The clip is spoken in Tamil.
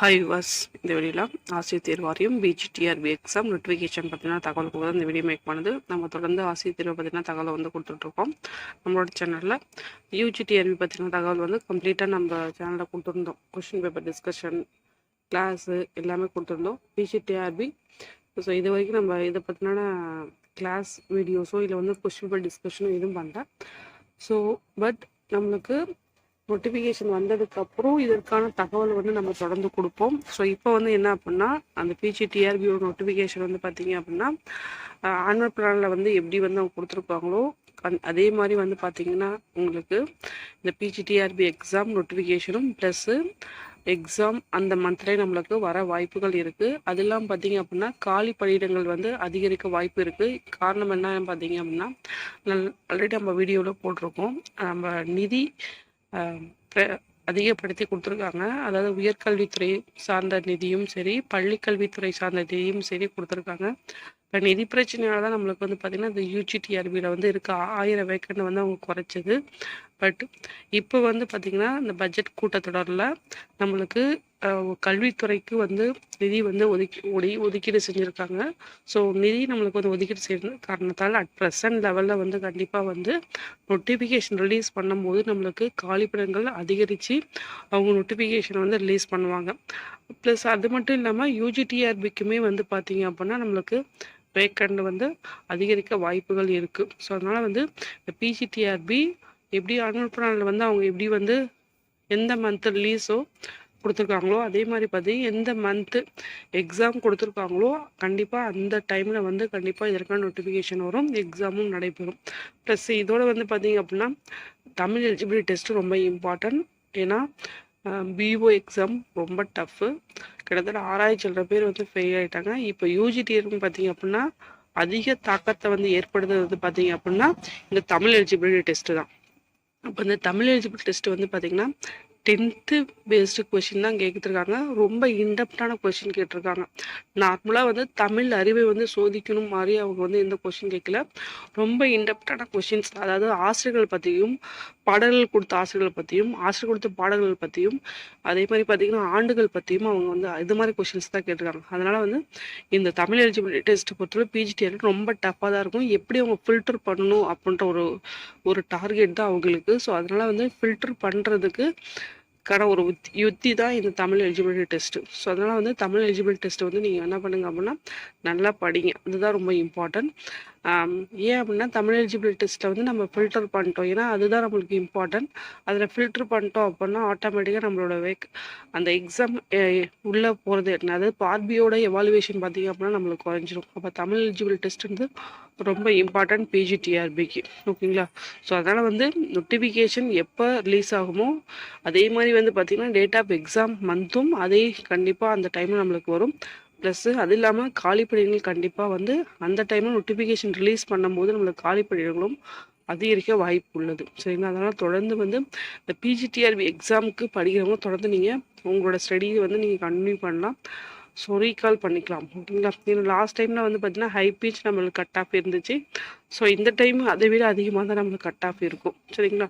ஹாய் வாஸ் இந்த வீடியோவில் ஆசிரியர் தேர்வு வாரியம் பிஜிடிஆர்பி எக்ஸாம் நோட்டிஃபிகேஷன் பார்த்தீங்கன்னா தகவல் கூட இந்த வீடியோ மேக் பண்ணுது. நம்ம தொடர்ந்து ஆசிரியர் தேர்வு பார்த்தீங்கன்னா தகவலை வந்து கொடுத்துட்ருக்கோம் நம்மளோட சேனலில் யூஜிடிஆர்பி பற்றின தகவல் வந்து கம்ப்ளீட்டாக நம்ம சேனலில் கொடுத்துருந்தோம். கொஷின் பேப்பர் டிஸ்கஷன் கிளாஸு எல்லாமே கொடுத்துருந்தோம். பிஜிடிஆர்பி ஸோ இது வரைக்கும் நம்ம இதை பற்றின கிளாஸ் வீடியோஸோ இல்லை வந்து கொஷின் பேப்பர் டிஸ்கஷனோ எதுவும் பண்ணல. ஸோ பட் நம்மளுக்கு நோட்டிஃபிகேஷன் வந்ததுக்கப்புறம் இதற்கான தகவல் வந்து நம்ம தொடர்ந்து கொடுப்போம். ஸோ இப்போ வந்து என்ன அப்படின்னா அந்த பிஜி டிஆர்பியோட நோட்டிஃபிகேஷன் வந்து பார்த்தீங்க அப்படின்னா ஆன்வல் பிளானில் வந்து எப்படி வந்து அவங்க கொடுத்துருப்பாங்களோ அந் அதே மாதிரி வந்து பார்த்தீங்கன்னா உங்களுக்கு இந்த பிஜிடிஆர்பி எக்ஸாம் நோட்டிஃபிகேஷனும் ப்ளஸ்ஸு எக்ஸாம் அந்த மந்த்லேயே நம்மளுக்கு வர வாய்ப்புகள் இருக்குது அதெல்லாம் பார்த்தீங்க அப்படின்னா காலி பணியிடங்கள் வந்து அதிகரிக்க வாய்ப்பு இருக்குது காரணம் என்ன பார்த்தீங்க அப்படின்னா நல் ஆல்ரெடி நம்ம வீடியோவில் போட்டிருக்கோம். நம்ம நிதி அதிகப்படுத்தி கொடுத்துருக்காங்க. அதாவது உயர்கல்வித்துறை சார்ந்த நிதியும் சரி பள்ளிக்கல்வித்துறை சார்ந்த நிதியும் சரி கொடுத்துருக்காங்க. இப்போ நிதி பிரச்சனையால தான் நம்மளுக்கு வந்து பார்த்திங்கன்னா இந்த யூஜிடிஆர்பியில் வந்து இருக்க. ஆயிரம் வேக்கண்ட் வந்து அவங்க குறைச்சது. பட் இப்போ வந்து பார்த்திங்கன்னா இந்த பட்ஜெட் கூட்டத்தொடரில் நம்மளுக்கு கல்வித்துறைக்கு வந்து நிதி வந்து ஒதுக்கி ஒடி ஒதுக்கீடு செஞ்சுருக்காங்க. ஸோ நிதி நம்மளுக்கு வந்து ஒதுக்கீடு செய்ய காரணத்தால் அட் ப்ரெசன்ட் லெவலில் வந்து கண்டிப்பாக வந்து நோட்டிஃபிகேஷன் ரிலீஸ் பண்ணும்போது நம்மளுக்கு காலிப்படங்கள் அதிகரித்து அவங்க நோட்டிஃபிகேஷன் வந்து ரிலீஸ் பண்ணுவாங்க. ப்ளஸ் அது மட்டும் இல்லாமல் யூஜிடிஆர்பிக்குமே வந்து பார்த்திங்க அப்படின்னா நம்மளுக்கு வேக்கண்ட் வந்து அதிகரிக்க வாய்ப்புகள் இருக்குது ஸோ அதனால் வந்து இந்த பிஜிடிஆர்பி எப்படி அனுப்புனால வந்து அவங்க எப்படி வந்து எந்த மந்த் ரிலீஸோ கொடுத்துருக்காங்களோ அதே மாதிரி பார்த்தீங்கன்னா எந்த மந்த்து எக்ஸாம் கொடுத்துருக்காங்களோ கண்டிப்பாக அந்த டைமில் வந்து கண்டிப்பாக இதற்கான நோட்டிஃபிகேஷன் வரும் எக்ஸாமும் நடைபெறும். ப்ளஸ் இதோட வந்து பார்த்தீங்க அப்படின்னா தமிழ் எலிஜிபிலிட்டி டெஸ்ட்டு ரொம்ப இம்பார்ட்டன்ட் ஏன்னா பிஓ எக்ஸாம் ரொம்ப டஃப்பு கிட்டத்தட்ட ஆறாயிரம் பேர் வந்து ஃபெயில் ஆகிட்டாங்க இப்போ யூஜிடி பார்த்தீங்க அப்படின்னா அதிக தாக்கத்தை வந்து ஏற்படுத்துறது பார்த்தீங்க அப்படின்னா இந்த தமிழ் எலிஜிபிலிட்டி டெஸ்ட்டு தான். அப்போ இந்த தமிழ் எலிஜிபிள் டெஸ்ட் வந்து பார்த்தீங்கன்னா டென்த்து பேஸ்டு கொஷின் தான் கேட்டுருக்காங்க. ரொம்ப இன்டெப்டான கொஷின் கேட்டிருக்காங்க. நார்மலாக வந்து தமிழ் அறிவை வந்து சோதிக்கணும் மாதிரி அவங்க வந்து எந்த கொஷின் கேட்கல. ரொம்ப இன்டெப்டான கொஷின்ஸ் அதாவது ஆசிரியர்கள் பற்றியும் பாடல்கள் கொடுத்த ஆசிரியர்கள் பற்றியும் ஆசிரியர் கொடுத்த பாடல்கள் பற்றியும் அதே மாதிரி பார்த்திங்கன்னா ஆண்டுகள் பற்றியும் அவங்க வந்து இது மாதிரி கொஷின்ஸ் தான் கேட்டிருக்காங்க. அதனால் வந்து இந்த தமிழ் எலிஜிபிலிட்டி டெஸ்ட் பொறுத்தவரை பிஜிடிஆர் ரொம்ப டஃப்பாக தான் இருக்கும். எப்படி அவங்க ஃபில்டர் பண்ணணும் அப்படின்ற ஒரு ஒரு டார்கெட் தான் அவங்களுக்கு. ஸோ அதனால் வந்து ஃபில்டர் பண்ணுறதுக்கு கான ஒரு உத் யுத்தி தான் இந்த தமிழ் எலிஜிபிலிட்டி டெஸ்ட்டு ஸோ அதனால் வந்து தமிழ் எலிஜிபிலிட்டி டெஸ்ட்டு வந்து நீங்கள் என்ன பண்ணுங்க அப்படின்னா நல்லா படிங்க. அதுதான் ரொம்ப இம்பார்ட்டன்ட் ஏன் அப்படின்னா தமிழ் எலிஜிபிலிட்டி டெஸ்ட்டில் வந்து நம்ம ஃபில்டர் பண்ணிட்டோம். ஏன்னா அதுதான் நம்மளுக்கு இம்பார்ட்டன்ட் அதில் ஃபில்டர் பண்ணிட்டோம் அப்படின்னா ஆட்டோமேட்டிக்காக நம்மளோட வேக் அந்த எக்ஸாம் உள்ளே போகிறது அதாவது பார்பியோட எவாலுவேஷன் பார்த்திங்க அப்படின்னா நம்மளுக்கு குறைஞ்சிரும். அப்போ தமிழ் எலிஜிபிலிட்டி டெஸ்ட் வந்து ரொம்ப இம்பார்ட்டன்ட் பிஜிடிஆர்பிக்கு ஓகேங்களா? ஸோ அதனால் வந்து நோட்டிஃபிகேஷன் எப்போ ரிலீஸ் ஆகுமோ அதே மாதிரி வந்து பார்த்திங்கன்னா டேட் ஆஃப் எக்ஸாம் மந்த்தும் அதே கண்டிப்பாக அந்த டைமில் நம்மளுக்கு வரும். ப்ளஸ்ஸு அது இல்லாமல் காலி காலிப்பணிகள் கண்டிப்பாக வந்து அந்த டைமில் நோட்டிஃபிகேஷன் ரிலீஸ் பண்ணும்போது நம்மளுக்கு காலி காலிப்பணிகளும் அதிகரிக்க வாய்ப்பு உள்ளது. சரிங்களா? அதனால் தொடர்ந்து வந்து இந்த பிஜிடிஆர்பி எக்ஸாமுக்கு படிக்கிறவங்க தொடர்ந்து நீங்கள் உங்களோட ஸ்டடியை வந்து நீங்கள் கண்டினியூ பண்ணலாம். ஸோ ரீகால் பண்ணிக்கலாம். ஓகேங்களா? ஏன்னா லாஸ்ட் டைமில் வந்து பார்த்தீங்கன்னா ஹை பீச் நம்மளுக்கு கட் ஆஃப் இருந்துச்சு. ஸோ இந்த டைம் அதை விட அதிகமாக தான் நம்மளுக்கு கட் ஆஃப் இருக்கும். சரிங்களா?